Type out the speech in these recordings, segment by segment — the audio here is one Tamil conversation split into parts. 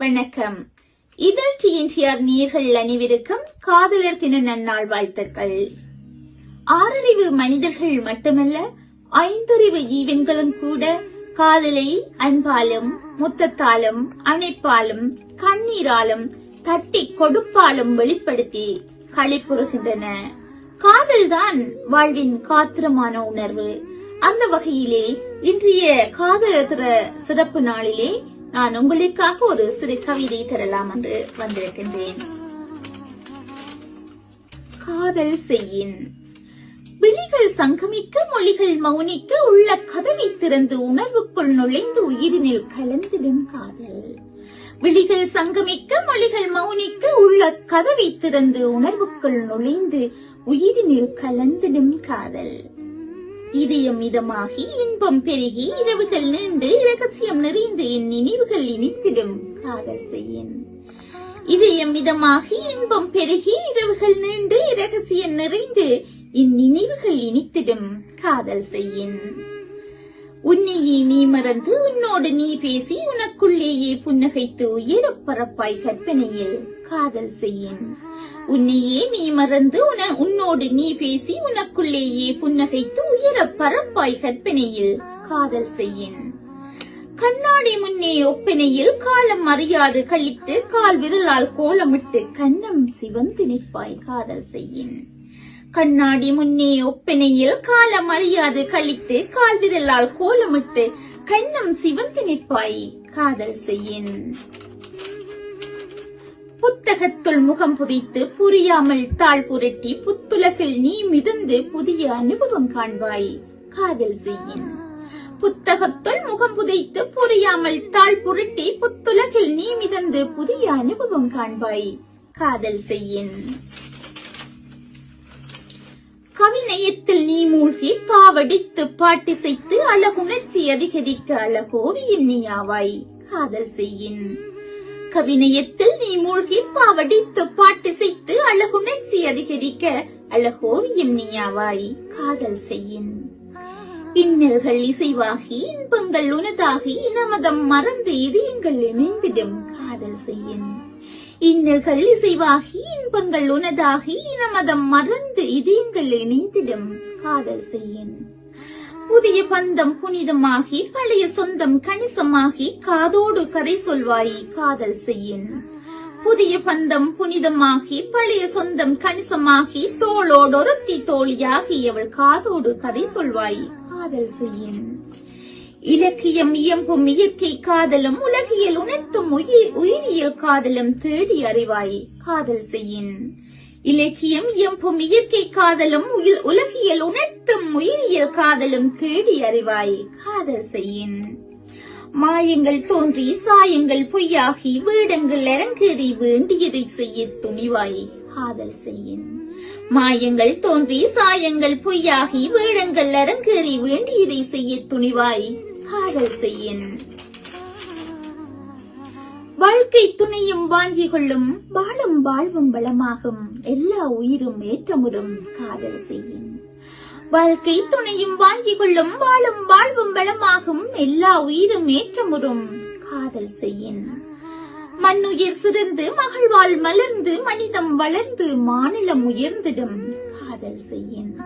வணக்கம். இதழ் டிஎன்டிஆர் நீர்கள் அணிவிருக்கும் காதலர் தின நன்னாள் வாழ்த்துக்கள். ஆறறிவு மனிதர்கள் மட்டுமல்ல ஐந்தறிவு ஜீவன்களும் கூட காதலை அன்பாலும் முத்தத்தாலும் அணைப்பாலும் கண்ணீராலும் தட்டி கொடுப்பாலும் வெளிப்படுத்தி களிப்புறுகின்றன. காதல்தான் வாழ்வின் காத்திரமான உணர்வு. அந்த வகையிலே இன்றைய காதலர் சிறப்பு நாளிலே நான் உங்களுக்காக ஒரு சிறு கவிதை தரலாம் என்று வந்திருக்கின்றேன். காதல் செய்யின். விழிகள் சங்கமிக்க மொழிகள் மௌனிக்க உள்ள கதவை திறந்து உணர்வுக்குள் நுழைந்து உயிரினில் கலந்திடும் காதல். விழிகள் சங்கமிக்க மொழிகள் மௌனிக்க உள்ள கதவை திறந்து உணர்வுக்குள் நுழைந்து உயிரினில் கலந்திடும் காதல். இதயம் இதமாகி இன்பம் பெருகி இரவுகள் நீண்டு இரகசியம் நிறைந்து என் நினைவுகள் இனித்திடும். காதல் செய்யன். இதயம் இதமாகி இன்பம் பெருகி இரவுகள் நீண்டு இரகசியம் நிறைந்து என் நினைவுகள் இனித்திடும். காதல் செய்யின். உன்னையே நீ மறந்து உன்னோடு நீ பேசி உனக்குள்ளேயே புன்னகைத்து உயரப்பரப்பாய் கற்பனையில் காதல் செய்யும் உன்னையே நீ மறந்து உன உன்னோடு நீ பேசி உனக்குள்ளேயே புன்னகைத்து உயர பரப்பாய் கற்பனையில் காதல் செய்யின். கண்ணாடி முன்னே ஒப்பனையில் காலம் அறியாது கழித்து கால் விரலால் கோலமிட்டு கண்ணம் சிவந்து நிற்பாய் காதல் செய்யின். கண்ணாடி முன்னே ஒப்பனையில் காலம் அறியாது கழித்து கால் விரலால் கோலமிட்டு கண்ணம் சிவந்து நிற்பாய் காதல் செய்யின். புத்தகத்துள் முகம் புதைத்து புரியாமல் தாழ் புரட்டி புத்துலகில் நீ மிதந்து புதிய அனுபவம் காண்பாய் காதல் செய்யின். புத்தகத்துள் முகம் புதைத்து புரியாமல் தாழ் புரட்டி புத்துலகில் நீ மிதந்து புதிய அனுபவம் காண்பாய் காதல் செய்யின். கவிநயத்தில் நீ மூழ்கி பாவடித்து பாட்டிசைத்து அழகுணர்ச்சி அதிகரிக்க அழகோவியின் நீ ஆவாய் காதல் செய்யின். கவிநயத்தில் நீ மூழ்கி பாவடித்து பாட்டிசைத்து அழகுணர்ச்சி அதிகரிக்க அழகோவியம் நீ ஆவாய் காதல் செய்யின். இன்னல்கள் இசைவாகி இன்பங்கள் உனதாகி இனமதம் மறந்து இதயங்கள் இணைந்திடும். காதல் செய்யின். இன்னல்கள் இசைவாகி இன்பங்கள் உனதாகி இனமதம் மறந்து இதயங்கள் இணைந்திடும் காதல் செய்யின். புதிய பந்தம் புனிதமாகி பழைய சொந்தம் கணிசமாகி காதோடு கதை சொல்வாய் காதல் செய்யின். புதிய பந்தம் புனிதமாகி பழைய சொந்தம் கணிசமாகி தோளோடு தோழியாகி அவள் காதோடு கதை சொல்வாய் காதல் செய்யின். இலக்கியம் இயம்பும் இயற்கை காதலும் உலகியல் உணர்த்தும் உயிர் உயிரியல் காதலும் தேடி அறிவாய் காதல் செய்யின். இலக்கியம் இயம்பும் இயற்கை காதலும் உலகியல் உணர்த்தும் உயிரியல் காதலும் தேடி அறிவாய் காதல் செய்யின். மாயங்கள் தோன்றி சாயங்கள் பொய்யாகி வேடங்கள் அரங்கேறி வேண்டியதை செய்ய துணிவாய் காதல் செய்யின். மாயங்கள் தோன்றி சாயங்கள் பொய்யாகி வேடங்கள் அரங்கேறி வேண்டியதை செய்ய துணிவாய் காதல் செய்யின். வாழ்க்கை துணையும் வாங்கி கொள்ளும் வாழும் வாழ்வும் வளமாகும். எல்லா உயிரும் ஏற்றமுறும் காதல் செய்யின். வாழ்க்கை துணையும் வாங்கி கொள்ளும் வாழும் வாழ்வும் வளமாகும். எல்லா உயிரும் ஏற்றமுறும் காதல் செய்யின். மண்ணுயிர் சிறந்து மகள்வாள் மலர்ந்து மனிதம் வளர்ந்து மாநிலம் உயர்ந்திடும் காதல் செய்யின்.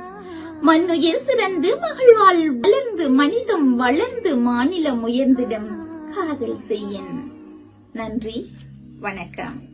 மண்ணுயிர் சிறந்து மகழ்வாள் வளர்ந்து மனிதம் வளர்ந்து மாநிலம் உயர்ந்திடும். காதல் செய்யின். நன்றி. வணக்கம்.